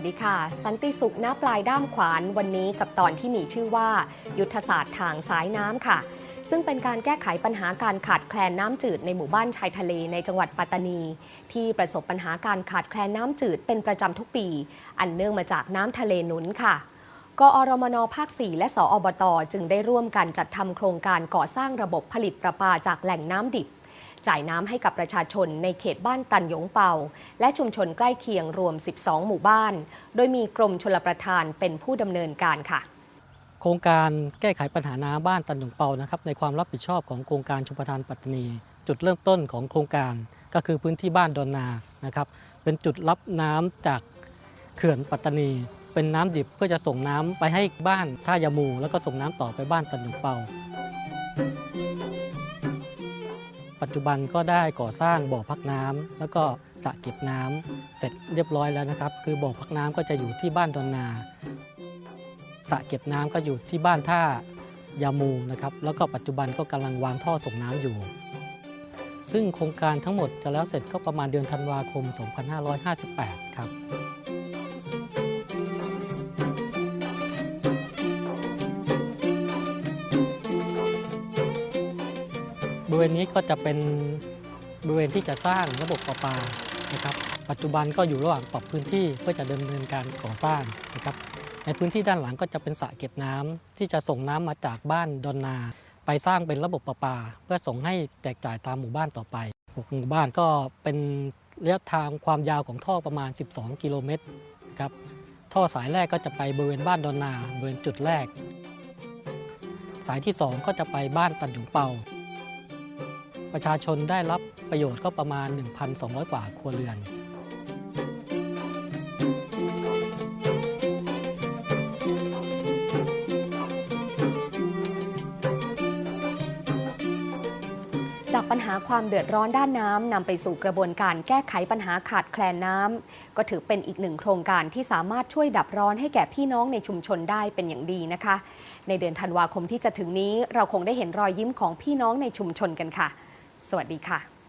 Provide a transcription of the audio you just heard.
วัสดีค่ะ สันติสุขณปลายด้ามขวานวันนี้กับตอนที่มีชื่อว่า ยุทธศาสตร์ทางสายน้ำค่ะ ซึ่งเป็นการแก้ไขปัญหาการขาดแคลนน้ำจืดในหมู่บ้านชายทะเลในจังหวัดปัตตานี ที่ประสบปัญหาการขาดแคลนน้ำจืดเป็นประจำทุกปี อันเนื่องมาจากน้ำทะเลหนุนค่ะกอรมนภาค 4 และสออบต จึงได้ร่วมกันจัดทำโครงการก่อสร้างระบบผลิตประปาจากแหล่งน้ำดิบ จ่ายน้ำให้กับประชาชนในเขตบ้านตันหยงเปาและชุมชนใกล้เคียงรวม 12 หมู่บ้าน โดยมีกรมชลประทานเป็นผู้ดำเนินการค่ะโครงการแก้ไขปัญหาน้ำบ้านตันหยงเปานะครับในความรับผิดชอบของโครงการชมประทานปัตตานี จุดเริ่มต้นของโครงการก็คือพื้นที่บ้านดอนนานะครับเป็นจุดรับน้ำจากเขื่อนปัตตานี เป็นน้ำดิบเพื่อจะส่งน้ำไปให้บ้านท่ายามู แล้วก็ส่งน้ำต่อไปบ้านตันหยงเปา ปัจจุบันก็ได้ก่อสร้างบ่อพักน้ำแล้วก็สระเก็บน้ำเสร็จเรียบร้อยแล้วนะครับ คือบ่อพักน้ำก็จะอยู่ที่บ้านดอนนาสระเก็บน้ำก็อยู่ที่บ้านท่ายามูนะครับ แล้วก็ปัจจุบันก็กำลังวางท่อส่งน้ำอยู่ ซึ่งโครงการทั้งหมดจะแล้วเสร็จก็ประมาณเดือนธันวาคม 2558 ครับ บริเวณนี้ก็จะเป็นบริเวณที่จะสร้างระบบประปานะครับ ปัจจุบันก็อยู่ระหว่างปรับพื้นที่เพื่อจะดำเนินการก่อสร้างนะครับ ในพื้นที่ด้านหลังก็จะเป็นสระเก็บน้ำที่จะส่งน้ำมาจากบ้านดอนนา ไปสร้างเป็นระบบประปา เพื่อส่งให้แจกจ่ายตามหมู่บ้านต่อไป6หมู่บ้านก็เป็นระยะทางความยาวของท่อประมาณ 12 กิโลเมตรนะครับท่อสายแรกก็จะไปบริเวณบ้านดอนนาบริเวณจุดแรก สายที่ 2 ก็จะไปบ้านตันหยงเปา ประชาชนได้รับประโยชน์ก็ประมาณ 1,200 กว่าครัวเรือน จากปัญหาความเดือดร้อนด้านน้ำนำไปสู่กระบวนการแก้ไขปัญหาขาดแคลนน้ำก็ถือเป็นอีกหนึ่งโครงการที่สามารถช่วยดับร้อนให้แก่พี่น้องในชุมชนได้เป็นอย่างดีนะคะ ในเดือนธันวาคมที่จะถึงนี้เราคงได้เห็นรอยยิ้มของพี่น้องในชุมชนกันค่ะ สวัสดีค่ะ